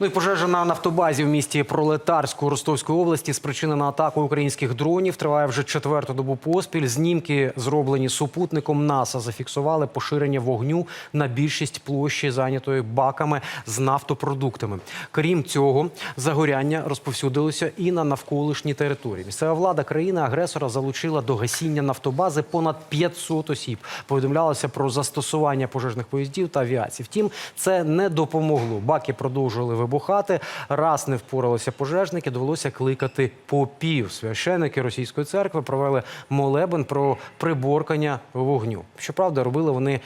Ну і пожежа на нафтобазі в місті Пролетарську Ростовської області спричинена атакою українських дронів. Триває вже четверту добу поспіль. Знімки, зроблені супутником НАСА, зафіксували поширення вогню на більшість площі, зайнятої баками з нафтопродуктами. Крім цього, загоряння розповсюдилося і на навколишні території. Місцева влада країни-агресора залучила до гасіння нафтобази понад 500 осіб. Повідомлялося про застосування пожежних поїздів та авіації. Втім, це не допомогло. Баки продовжували вибухати. Раз не впоралися пожежники, довелося кликати попів. Священики російської церкви провели молебен про приборкання вогню. Щоправда, робили вони.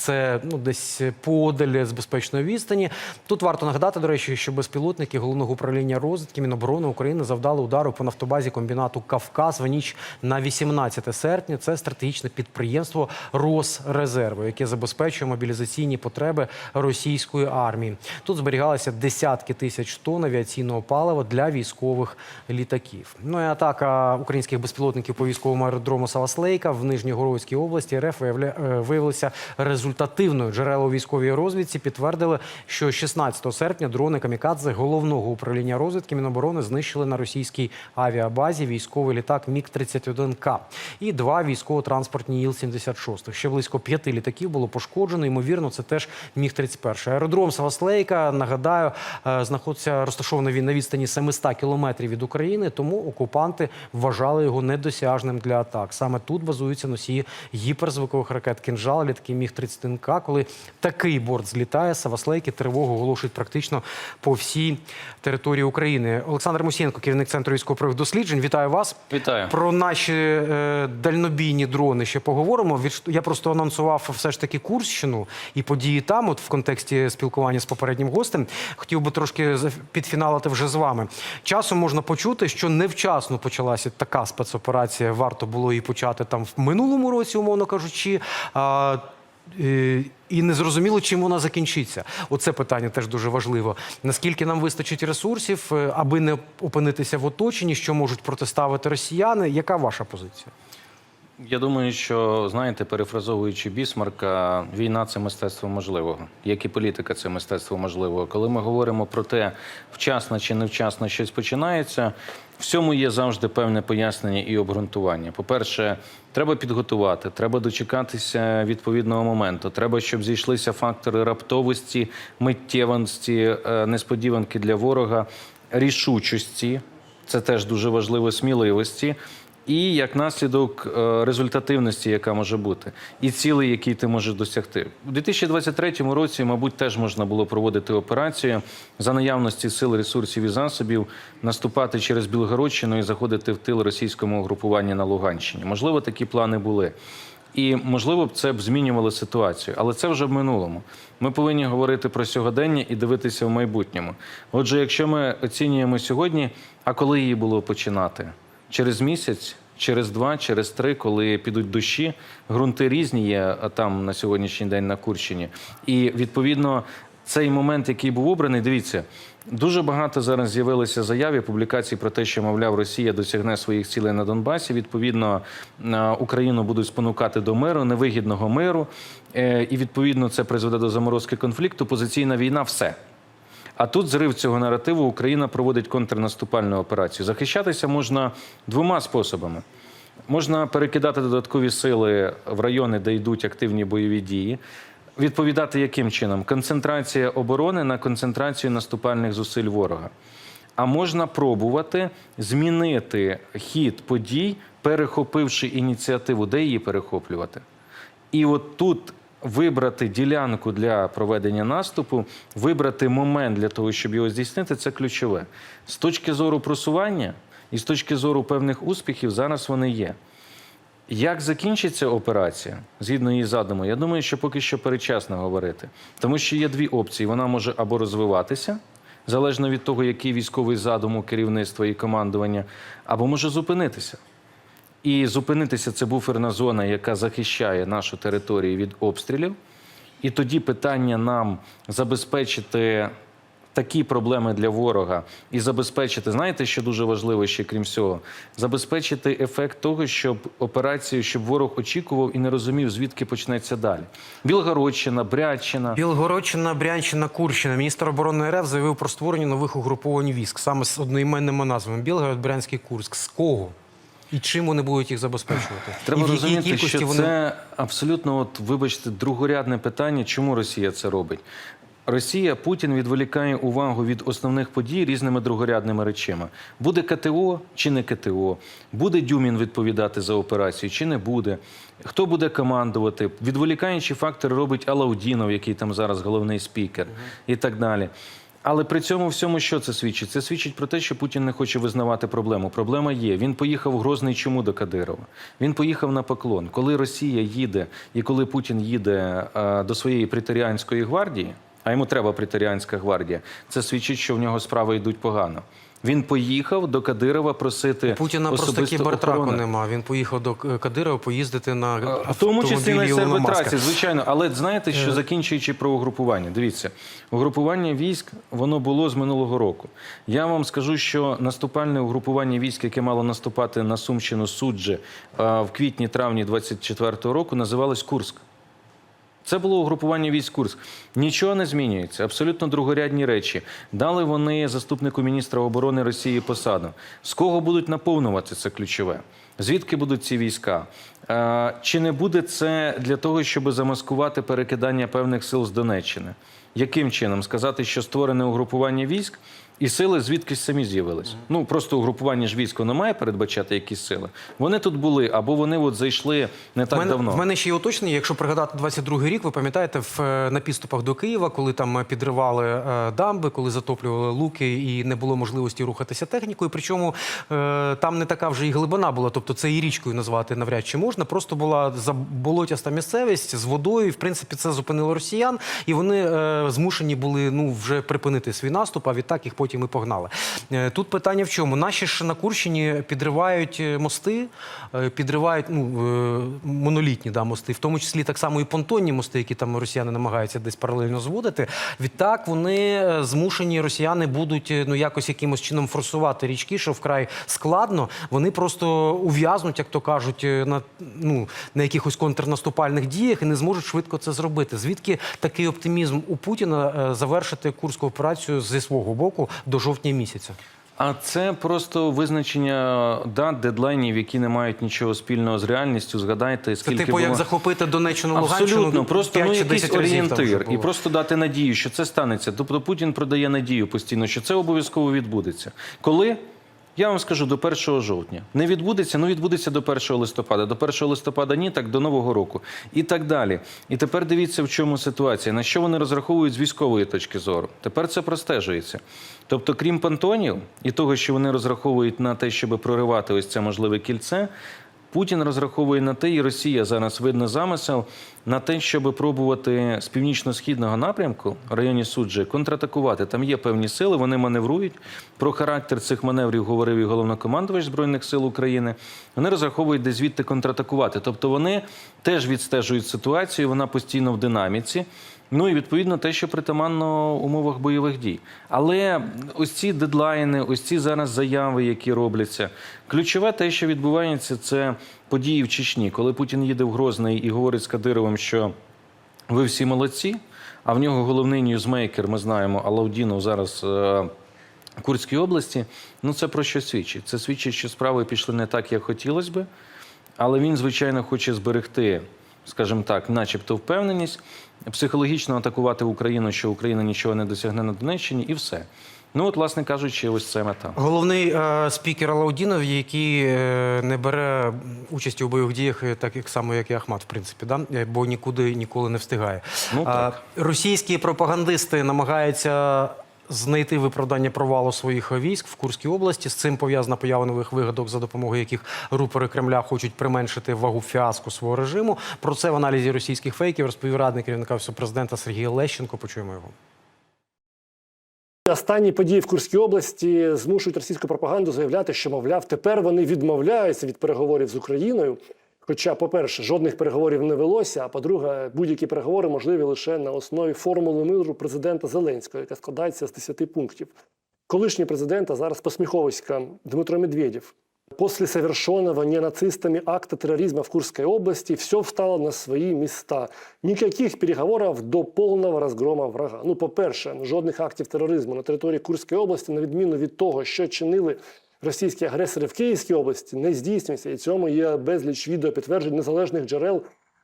Це ну десь подаль з безпечної відстані. Тут варто нагадати, до речі, що безпілотники головного управління розвідки Міноборони України завдали удару по нафтобазі комбінату Кавказ в ніч на 18 серпня. Це стратегічне підприємство Росрезерву, яке забезпечує мобілізаційні потреби російської армії. Тут зберігалися десятки тисяч тонн авіаційного палива для військових літаків. Ну і атака українських безпілотників по військовому аеродрому Саласлейка в Нижньогородській області РФ е, виявилася результативною. Джерела у військовій розвідці підтвердили, що 16 серпня дрони камікадзе головного управління розвідки Міноборони знищили на російській авіабазі військовий літак Міг-31К і два військово-транспортні Іл-76. Ще близько п'яти літаків було пошкоджено. Ймовірно, це теж Міг-31. Аеродром Саласлейка, нагадаю, е, знаходиться розташований на відстані 700 кілометрів від України, тому окупанти вважали його недосяжним для атак. Саме тут базуються носії гіперзвукових ракет «Кінжал», літаки Міг-31К. Коли такий борт злітає, Саваслейки тривогу оголошують практично по всій території України. Олександр Мусієнко, керівник центру військових досліджень. Вітаю вас. Вітаю. Про наші е, дальнобійні дрони ще поговоримо. Я просто анонсував все ж таки Курщину і події там, от в контексті спілкування з попереднім гостем. Хотів би трошки підфіналити вже з вами. Часом можна почути, що невчасно почалася така спецоперація. Варто було її почати там в минулому році, умовно кажучи. Е, і не зрозуміло, чим вона закінчиться. Оце питання теж дуже важливо. Наскільки нам вистачить ресурсів, е, аби не опинитися в оточенні, що можуть протиставити росіяни? Яка ваша позиція? Я думаю, що знаєте, перефразовуючи Бісмарка, війна це мистецтво можливого, як і політика це мистецтво можливого. Коли ми говоримо про те, вчасно чи невчасно щось починається, всьому є завжди певне пояснення і обґрунтування. По-перше, треба підготувати, треба дочекатися відповідного моменту. Треба, щоб зійшлися фактори раптовості, миттєвості, е, несподіванки для ворога, рішучості. Це теж дуже важливо сміливості. І як наслідок е, результативності, яка може бути, і цілей, які ти можеш досягти. У 2023 році, мабуть, теж можна було проводити операцію за наявності сил, ресурсів і засобів, наступати через Білгородщину і заходити в тил російському угрупуванню на Луганщині. Можливо, такі плани були. І можливо б це б змінювало ситуацію, але це вже в минулому. Ми повинні говорити про сьогодення і дивитися в майбутньому. Отже, якщо ми оцінюємо сьогодні, а коли її було починати? Через місяць, через два, через три, коли підуть дощі, ґрунти різні є там на сьогоднішній день на Курщині. І відповідно цей момент, який був обраний, дивіться. Дуже багато зараз з'явилося заяв і публікацій про те, що мовляв Росія досягне своїх цілей на Донбасі. Відповідно, на Україну будуть спонукати до миру, невигідного миру, Е, і відповідно це призведе до заморозки конфлікту. Позиційна війна, все. А тут зрив цього наративу Україна проводить контрнаступальну операцію. Захищатися можна двома способами. Можна перекидати додаткові сили в райони, де йдуть активні бойові дії. Відповідати яким чином? Концентрація оборони на концентрацію наступальних зусиль ворога. А можна пробувати змінити хід подій, перехопивши ініціативу, де її перехоплювати. І от тут вибрати ділянку для проведення наступу, вибрати момент для того, щоб його здійснити, це ключове. З точки зору просування і з точки зору певних успіхів, зараз вони є. Як закінчиться операція згідно її задуму, я думаю, що поки що передчасно говорити, тому що є дві опції: вона може або розвиватися, залежно від того, який військовий задум у керівництва і командування, або може зупинитися. І зупинитися це буферна зона, яка захищає нашу територію від обстрілів. І тоді питання нам забезпечити такі проблеми для ворога і забезпечити, знаєте, що дуже важливо ще крім всього, забезпечити ефект того, щоб операцію, щоб ворог очікував і не розумів, звідки почнеться далі. Білгородщина, Брядщина. Білгородщина, Брянщина, Курщина. Міністр оборони РФ заявив про створення нових угруповань військ саме з одноіменними назвами Білгород, Брянський, Курськ. З кого? І чим вони будуть їх забезпечувати? Треба і в розуміти, кількості що вони це абсолютно, от, вибачте, другорядне питання, чому Росія це робить. Росія Путін відволікає увагу від основних подій різними другорядними речами. Буде КТО чи не КТО? Буде Дюмін відповідати за операцію чи не буде? Хто буде командувати? Відволікаючі фактори робить Алаудінов, який там зараз головний спікер, і так далі. Але при цьому всьому що це свідчить? Це свідчить про те, що Путін не хоче визнавати проблему. Проблема є. Він поїхав Грозний чому до Кадирова. Він поїхав на поклон. Коли Росія їде і коли Путін їде а, до своєї преторіанської гвардії, а йому треба преторіанська гвардія, це свідчить, що в нього справи йдуть погано. Він поїхав до Кадирова просити Путіна просто кібертраку нема. Він поїхав до Кадирова поїздити на В тому числі на сервітрасі, звичайно. Але знаєте, що закінчуючи про угрупування, дивіться, угрупування військ воно було з минулого року. Я вам скажу, що наступальне угрупування військ, яке мало наступати на Сумщину суджі в квітні-травні 24-го року, називалось Курськ. Це було угрупування військ Курськ. Нічого не змінюється, абсолютно другорядні речі. Дали вони заступнику міністра оборони Росії посаду. З кого будуть наповнювати це ключове? Звідки будуть ці війська? Е, Чи не буде це для того, щоб замаскувати перекидання певних сил з Донеччини? Яким чином сказати, що створене угрупування військ і сили звідкись самі з'явились? Ну просто угрупування ж військ воно має передбачати якісь сили. Вони тут були або вони от зайшли не так в мене, давно. В мене ще є уточнення. Якщо пригадати 22-й рік, ви пам'ятаєте, в е, на підступах до Києва, коли там е, підривали е, дамби, коли затоплювали луки і не було можливості рухатися технікою. Причому е, там не така вже і глибина була, тобто це і річкою назвати навряд чи можна. Просто була заболотяста місцевість з водою. І, в принципі, це зупинило росіян, і вони е, змушені були ну вже припинити свій наступ. А відтак їх потім і погнали. Е, тут питання в чому? Наші ж на Курщині підривають е, мости, е, підривають ну, монолітні да, мости, в тому числі так само і понтонні мости, які там росіяни намагаються десь паралельно зводити. Відтак вони змушені росіяни будуть ну якось якимось чином форсувати річки, що вкрай складно. Вони просто ув'язнуть, як то кажуть, на ну на якихось контрнаступальних діях і не зможуть швидко це зробити. Звідки такий оптимізм у Путіна завершити курську операцію зі свого боку до жовтня місяця? А це просто визначення дат, дедлайнів, які не мають нічого спільного з реальністю. Згадайте, Це скільки типу було... як захопити Донеччину Луганщину Абсолютно, просто 5 ну, якийсь 10 разів орієнтир і просто дати надію, що це станеться. Тобто Путін продає надію постійно, що це обов'язково відбудеться. Коли? Я вам скажу до 1 жовтня. Не відбудеться, ну відбудеться до 1 листопада. До 1 листопада ні, так до Нового року. І так далі. І тепер дивіться, в чому ситуація. На що вони розраховують з військової точки зору. Тепер це простежується. Тобто, крім пантонів і того, що вони розраховують на те, щоб проривати ось це можливе кільце, Путін розраховує на те, і Росія зараз видно замисел на те, щоб пробувати з північно-східного напрямку в районі суджі контратакувати. Там є певні сили, вони маневрують. Про характер цих маневрів говорив і головнокомандувач збройних сил України. Вони розраховують десь звідти контратакувати. Тобто вони теж відстежують ситуацію. Вона постійно в динаміці. Ну і відповідно те, що притаманно умовах бойових дій. Але ось ці дедлайни, ось ці зараз заяви, які робляться. Ключове те, що відбувається, це події в Чечні, коли Путін їде в Грозний і говорить з Кадировим, що ви всі молодці. А в нього головний ньюзмейкер, ми знаємо, Алаудінов зараз. е, в Курській області, ну це про що свідчить? Це свідчить, що справи пішли не так, як хотілося би, але він, звичайно, хоче зберегти, скажімо так, начебто впевненість, психологічно атакувати Україну, що Україна нічого не досягне на Донеччині, і все. Ну, от, власне кажучи, ось це мета. Головний е, спікер Алаудінов, який е, не бере участі у бойових діях, е, так як само, як і Ахмат, в принципі, да? Е, бо нікуди ніколи не встигає. Ну, так. російські пропагандисти намагаються знайти виправдання провалу своїх військ в Курській області. З цим пов'язана поява нових вигадок, за допомогою яких рупори Кремля хочуть применшити вагу фіаско свого режиму. Про це в аналізі російських фейків розповів радник керівника президента Сергій Лещенко. Почуємо його. Останні події в Курській області змушують російську пропаганду заявляти, що, мовляв, тепер вони відмовляються від переговорів з Україною. Хоча, по-перше, жодних переговорів не велося, а по-друге, будь-які переговори можливі лише на основі формули миру президента Зеленського, яка складається з 10 пунктів. Колишній президент, а зараз посміховиська Дмитро Медведєв. После совершенного ненацистами акта терроризма в Курской области все встало на свои места. Никаких переговоров до повного розгрома врага. Ну, по-перше, жодних актів тероризму на території Курської області, на відміну від того, що чинили російські агресори в Київській області, не здійснюється. І цьому є безліч відеопідтверджень незалежних джерел,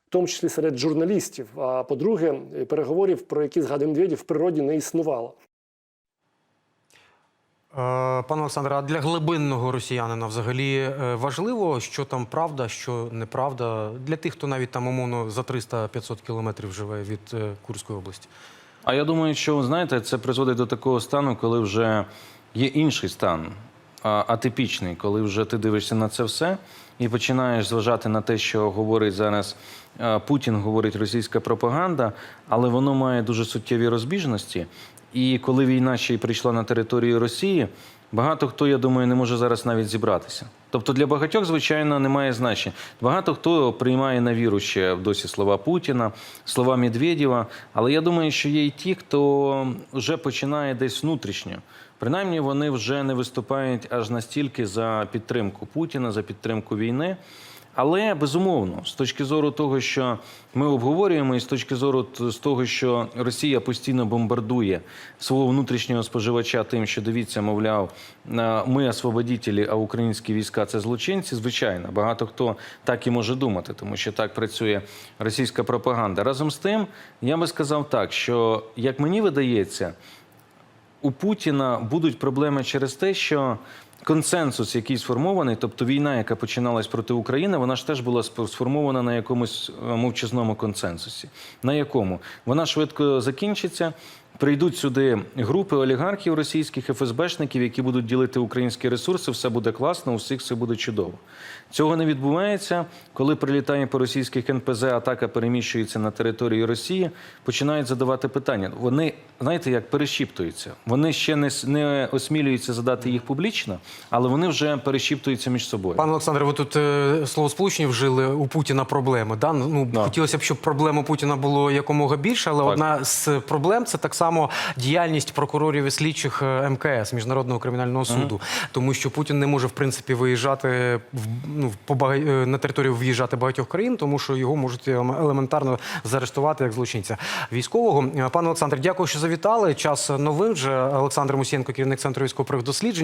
в тому числі серед журналістів. А по-друге, переговорів, про які згадує Медведєв, в природі не існувало. Е, Пане Олександре, а для глибинного росіянина взагалі е, важливо, що там правда, що неправда, для тих, хто навіть там умовно за 300-500 кілометрів живе від е, Курської області. А я думаю, що знаєте, це призводить до такого стану, коли вже є інший стан, атипічний, коли вже ти дивишся на це все і починаєш зважати на те, що говорить зараз Путін, говорить російська пропаганда, але воно має дуже суттєві розбіжності. І коли війна ще й прийшла на територію Росії, багато хто, я думаю, не може зараз навіть зібратися. Тобто для багатьох, звичайно, немає значення. Багато хто приймає на віру ще досі слова Путіна, слова Медведєва. Але я думаю, що є і ті, хто вже починає десь внутрішньо. Принаймні, вони вже не виступають аж настільки за підтримку Путіна, за підтримку війни. Але безумовно, з точки зору того, що ми обговорюємо, і з точки зору з того, що Росія постійно бомбардує свого внутрішнього споживача тим, що дивіться, мовляв, е, ми освободітелі, а українські війська це злочинці. Звичайно, багато хто так і може думати, тому що так працює російська пропаганда. Разом з тим, я би сказав так, що як мені видається, у Путіна будуть проблеми через те, що консенсус, який сформований, тобто війна, яка починалась проти України, вона ж теж була сформована на якомусь е, мовчазному консенсусі. На якому вона швидко закінчиться. Прийдуть сюди групи олігархів російських ФСБшників, які будуть ділити українські ресурси. Все буде класно, у всіх все буде чудово. Цього не відбувається, коли прилітає по російських НПЗ, атака переміщується на територію Росії, починають задавати питання. Вони знаєте, як перешіптуються. Вони ще не, не осмілюються задати їх публічно, але вони вже перешіптуються між собою. Пане Олександре, ви тут е, слово сполучення вжили у Путіна проблеми. Да? Ну, Да. Хотілося б, щоб проблем у Путіна було якомога більше, але Так. одна з проблем це так само діяльність прокурорів і слідчих е, МКС Міжнародного кримінального суду, тому що Путін не може в принципі виїжджати в ну, по бага- е, на територію в'їжджати багатьох країн, тому що його можуть елементарно заарештувати як злочинця військового. Е, Пане Олександре, дякую, що завітали. Час новин вже Олександр Мусієнко, керівник центру військових досліджень.